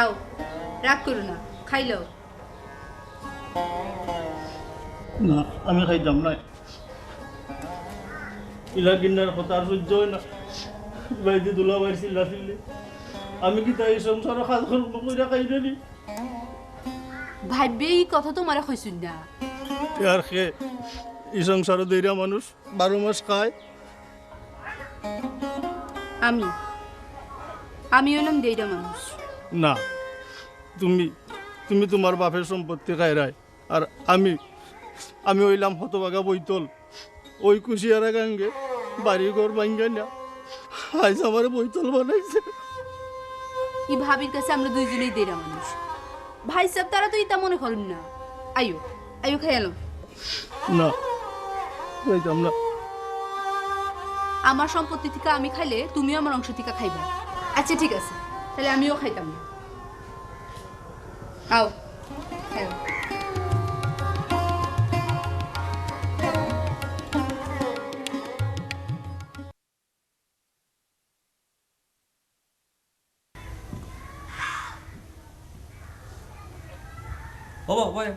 আও রাগ করো না খাইলো। না আমি খাইতাম না ইলা কিনার কথা আর সহ্য হয় না। বাইদি দুলা বাইর চিল্লা চিল্লি। আমি কি তাই সংসার খাল কর্ম কইরা খাই জানি ভাইবে এই কথা তোমারে কইছুন না। আর খে এই সংসার দইরা মানুষ বারো মাস খায়। আমি আমি হলাম দেইরা মানুষ। না। তুমি তুমি তোমার বাপের সম্পত্তি খাইরাই আর আমি আমি ওইলাম হতবাগা বৈতল। ওই কুশিয়ারা গাঙ্গে বাড়ি ঘর ভাঙ্গা না। আজ আমার বইতল বানাইছে। ই ভাবির কাছে আমরা দুইজনেই দেইরা মানুষ। ভাই সাহেব তারা তো ইতা মনে করেন না। আয়ো আয়ো খাই এলো না খাইতাম না। আমার সম্পত্তি থেকে আমি খাইলে তুমিও আমার অংশ থেকে খাইবা। আচ্ছা ঠিক আছে। তাহলে আমিও খাইতাম। না আও খাইও বাবা ভাই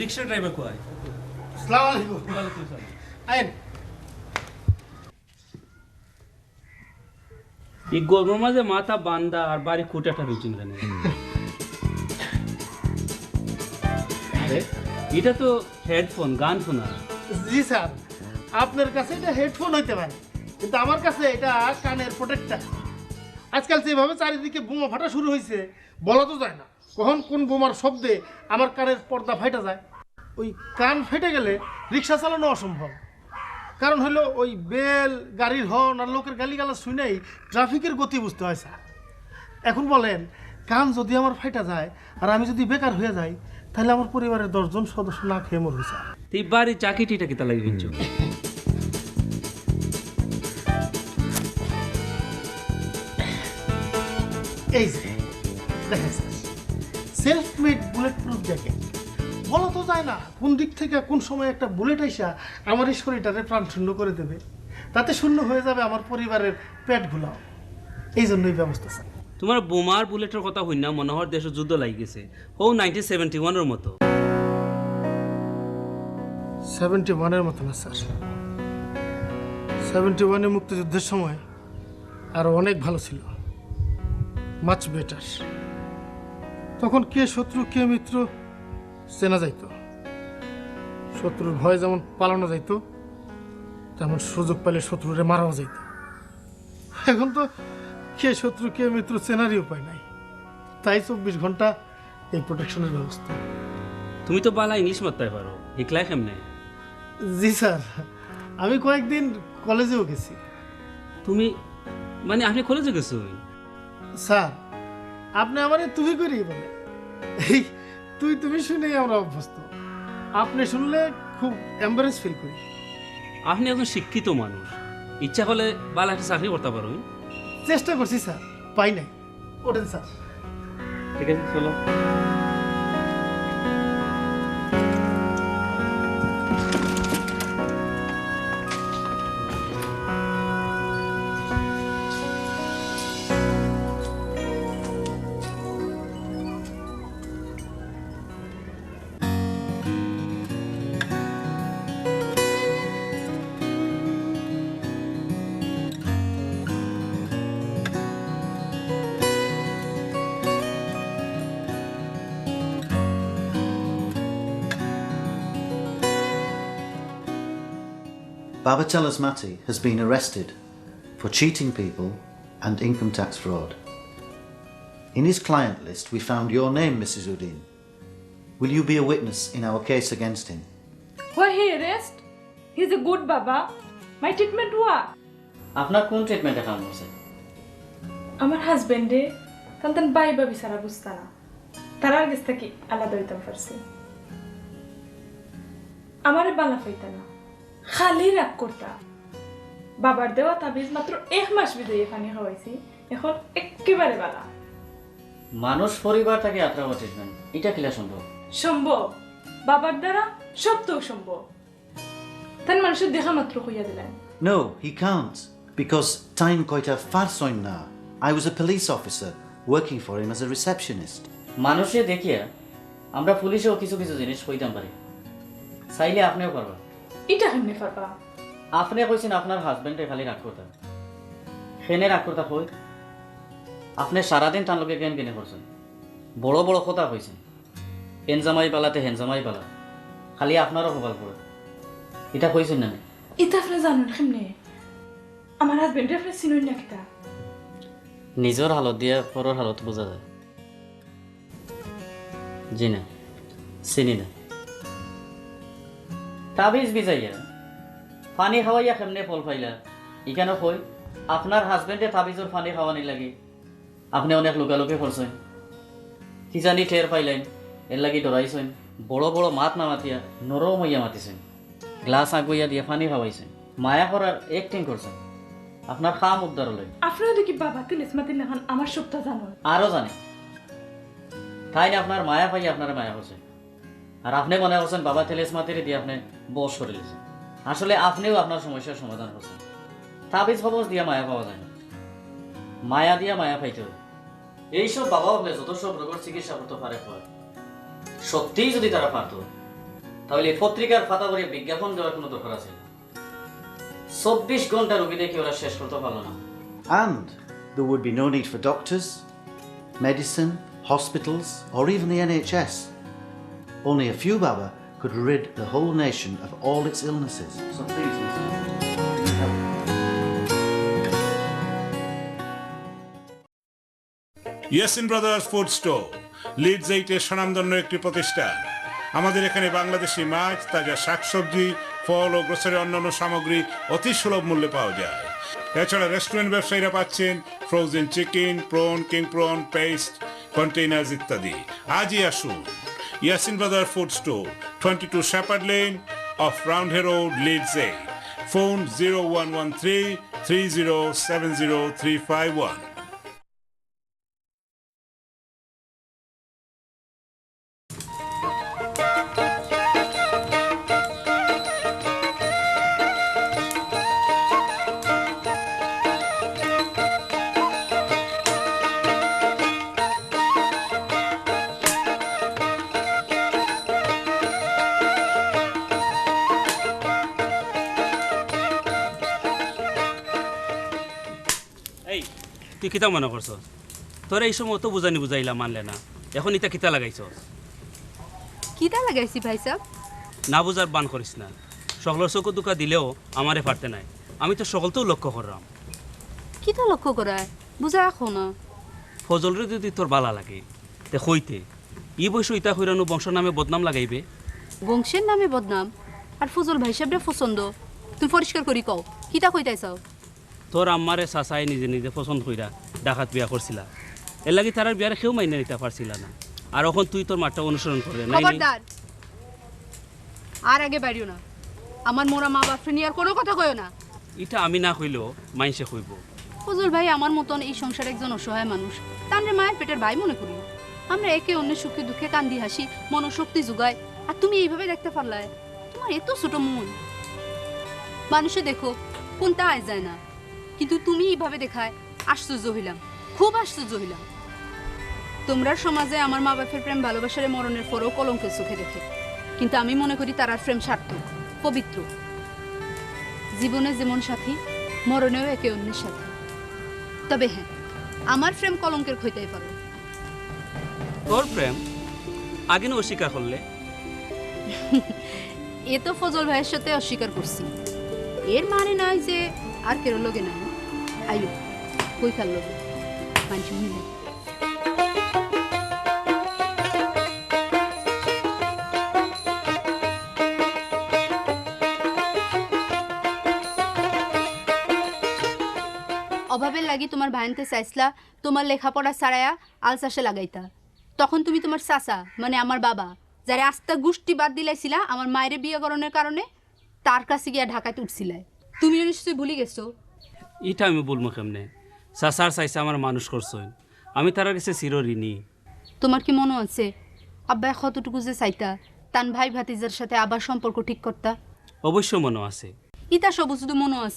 রিক্সা ড্রাইভার কোয়ায় সালাম আলাইকুম আইন এই গরমের মাঝে মাথা বান্দা আর বাড়ি খুঁটাটা রয়েছেন এখানে আরে, এটা তো হেডফোন গান শোনা। জি স্যার আপনার কাছে এটা হেডফোন হইতে পারে কিন্তু আমার কাছে এটা কানের প্রোটেক্টার আজকাল যেভাবে চারিদিকে বোমা ফাটা শুরু হয়েছে বলা তো যায় না। কখন কোন বোমার শব্দে আমার কানের পর্দা ফাইটা যায়? ওই কান ফেটে গেলে রিক্সা চালানো অসম্ভব। কারণ হলো ওই বেল গাড়ির হর্ন আর লোকের গালিগালা শুনেই ট্রাফিকের গতি বুঝতে হয় স্যার। এখন বলেন কান যদি আমার ফাইটা যায় আর আমি যদি বেকার হয়ে যাই তাহলে আমার পরিবারের দশজন সদস্য না খেয়ে মরবে স্যার। তুই বাড়ি চাকিটিটা কিতা লাগে কিনছো? এই যে দেখেন self made bullet proof jacket বলা তো যায় না কোন দিক থেকে কোন সময় একটা বুলেট আইসা আমার এই শরীরটারে প্রাণ শূন্য করে দেবে। তাতে শূন্য হয়ে যাবে আমার পরিবারের পেট গুলাও এই জন্যই ব্যবস্থা স্যার। তোমার বোমার বুলেটের কথা হই না মনে হয় দেশের যুদ্ধ লাগি গেছে ও নাইনটিন সেভেন্টি ওয়ানের মতো। সেভেন্টি ওয়ানের মতো না স্যার। সেভেন্টি ওয়ানে মুক্তিযুদ্ধের সময় আর অনেক ভালো ছিল। মাচ বেটার তখন কে শত্রু কে মিত্র চেনা যাইতো। শত্রুর ভয় যেমন পালানো যাইতো তেমন সুযোগ পেলে শত্রুরে মারাও যাইত। এখন তো কে শত্রু কে মিত্র চেনারই উপায় নাই। তাই চব্বিশ ঘণ্টা এই প্রোটেকশনের ব্যবস্থা। তুমি তো বালা ইংলিশ মারতে পারো। একলাই কেমনে? জি স্যার আমি কয়েকদিন কলেজেও গেছি। তুমি মানে আপনি কলেজে গেছো স্যার আপনি আমারে তুমি করি বলে এই তুই তুমি শুনে আমরা অভ্যস্ত। আপনি শুনলে খুব এম্বারেস ফিল করি। আপনি একজন শিক্ষিত মানুষ। ইচ্ছা হলে বালা একটা চাকরি করতে পারবেন চেষ্টা করছি স্যার। পাই নাই। ওঠেন স্যার। ঠিক আছে চলো। Babatelas Mati has been arrested for cheating people and income tax fraud. In his client list, we found your name, Mrs. Udin. Will you be a witness in our case against him? Why he arrest? He's a good Baba. My treatment what? আপনার কোন ট্রিটমেন্টে কাম করছে আমার হাজবেন্ডে তান তান by বাবি সারা বুঝতা না তারার কাছ থেকে আলাদা হইতাম পারছি আমারে বালা পাইতা না খালি রাগ করতা। বাবার দেওয়া তাবিজ মাত্র এক মাস বিদয়ে পানি খাওয়াইছি এখন একেবারে বালা। মানুষ পরিবার থাকে আত্রাবা ট্রিটমেন্ট এটা কিলা সম্ভব? সম্ভব। বাবার দ্বারা সব তো সম্ভব। তার মানুষের দেখা মাত্র হইয়া দিলেন। No, he can't, Because time koita farsoin na. I was a police officer working for him as a receptionist. মানুষে দেখিয়া আমরা পুলিশেও কিছু কিছু জিনিস কইতাম পারি। চাইলে আপনিও পারবেন। এটা কেমনে পারবা? আপনি কইছেন আপনার হাজবেন্ডে খালি রাগ করতেন সেনে রাগ করতা কই? আপনি সারাদিন তার লোকে জ্ঞান কেনে করছেন। বড় বড় কথা কইছেন। এনজামাই পালাতে হেনজামাই পালা। খালি আপনারও কপাল পড়ে। এটা কইছেন না নি? এটা আপনি জানুন কেমনে? আমার হাজবেন্ডে আপনি চিনুন না কিতা নিজের হালত দিয়ে পরের হালত বোঝা যায়। জি না চিনি না। তাবিজ বিজাইয়া পানি খাওয়াইয়া কেমনে ফল পাইলা? ইখানে কই আপনার হাজবেন্ডে তাবিজের পানি খাওয়ানি লাগে। আপনি অনেক লোকালোকে করছেন কি জানি টের পাইলেন এর লাগি ডরাইছেন। বড় বড় মাত না মাতিয়া নরম হইয়া মাতিছেন। গ্লাস আগুইয়া দিয়ে পানি খাওয়াইছেন। মায়া করার একটিং করছেন। আপনার খাম উদ্ধার হলেন। আপনারা দেখি বাবা তিলেস মাতিল আমার সবটা জানো। আরও জানে। তাই না আপনার মায়া পাই আপনার মায়া হচ্ছে আর আপনি মনে করছেন বাবা তেলেস মাতিরে দিয়ে আপনি বস করে দিয়েছেন। আসলে আপনিও আপনার সমস্যার সমাধান করছেন। তাবিজ খবর দিয়া মায়া পাওয়া যায় না। মায়া দিয়া মায়া পাইতে হবে। এইসব বাবা হলে যত সব রোগের চিকিৎসা করতে পারে সত্যিই যদি তারা পারত তাহলে পত্রিকার ফাতা করে বিজ্ঞাপন দেওয়ার কোনো দরকার আছে? চব্বিশ ঘণ্টা রোগী দেখে ওরা শেষ করতে পারল না। And there would be no need for doctors, medicine, hospitals, or even the NHS. Only a few Baba could rid the whole nation of all its illnesses. So please, help. Yasin brothers food store Leeds এইটের স্বনামধন্য একটি প্রতিষ্ঠান আমাদের এখানে বাংলাদেশি মাছ তাজা শাকসবজি ফল ও grocery অন্যান্য সামগ্রী অতি সুলভ মূল্যে পাওয়া যায় এছাড়া রেস্টুরেন্ট ব্যবসায়ীরা পাচ্ছেন frozen chicken prawn king prawn paste containers ইত্যাদি আজই আসুন Yasin Bazar Food Store, 22 Shepherd Lane off Roundhead Road, Leeds A. Phone 0113 3070351. তুই কিতা মনে করছ তোর এই সময় তো বুঝানি বুঝাইলা মানলে না। এখন ইটা কিতা লাগাইছ? কিতা লাগাইছি ভাই সাহেব না বুঝার বান করিস না। সকলের চকু দুকা দিলেও আমারে পারতে নাই। আমি তো সকলতেও লক্ষ্য করলাম কিতা লক্ষ্য করায় বুঝা রাখো না। ফজলরে যদি তোর বালা লাগে তে হইতে ই বয়স ইতা হইরানো বংশ নামে বদনাম লাগাইবে। বংশের নামে বদনাম? আর ফজল ভাই সাহেবরে পছন্দ তুই পরিষ্কার করি কও। কিতা কইতাইছাও তোর আম্মারে চাচাই নিজে নিজে পছন্দ কইরা ডাকাত বিয়া করছিলা। এর লাগি তারার বিয়ারে কেউ মাইনে নিতে পারছিলা না। আর এখন তুই তোর মাঠটা অনুসরণ করে নি? আর আগে বাড়িও না। আমার মোরা মা নিয়ে আর কোনো কথা কইও না। ইটা আমি না কইলেও মাইনসে কইব। ফজল ভাই আমার মতন এই সংসারে একজন অসহায় মানুষ তানরে মায়ের পেটের ভাই মনে করি। আমরা একে অন্যের সুখে দুঃখে কান্দি হাসি মনোশক্তি যোগায়। আর তুমি এইভাবে দেখতে পারলায় তোমার এত ছোট মন। মানুষে দেখো কোনটা আয় যায় না। কিন্তু তুমি এইভাবে দেখায় আশ্চর্য হইলাম খুব আশ্চর্য হইলাম। তোমরা সমাজে আমার মা বাপের প্রেম ভালোবাসারে মরণের পরও কলঙ্কের চোখে দেখে কিন্তু আমি মনে করি তারার প্রেম সার্থক পবিত্র। জীবনে যেমন সাথী মরণেও একে অন্যের সাথে। তবে হ্যাঁ আমার প্রেম কলঙ্কের খইতেই পারো তোর প্রেম আগে না অস্বীকার করলে? এ তো ফজল ভাইয়ের সাথে অস্বীকার করছি। এর মানে নয় যে আর কেউ লগে নাই। আইও কই কার লগে মানুষ অভাবের লাগি তোমার ভাইনতে চাইছিলা, তোমার লেখাপড়া ছাড়ায়া আলসাসে লাগাইতা। তখন তুমি তোমার চাচা মানে আমার বাবা, যারা আস্তা গোষ্ঠী বাদ দিলাইছিলা, আমার মায়ের বিয়ে করণের কারণে, তার কাছে গিয়া ঢাকায় উঠছিলাই তুমিও নিশ্চয়ই ভুলে গেছো এটা আমি বলব কেমনে? সাসার চাইছে আমার মানুষ করছেন। আমি তার কাছে চির ঋণী। তোমার কি মনে আছে? আব্বা কতটুকু যে চাইতা তান ভাই ভাতিজার সাথে আবার সম্পর্ক ঠিক করতা? অবশ্য মনে আছে। ইতা সবুজ শুধু মনে আছে।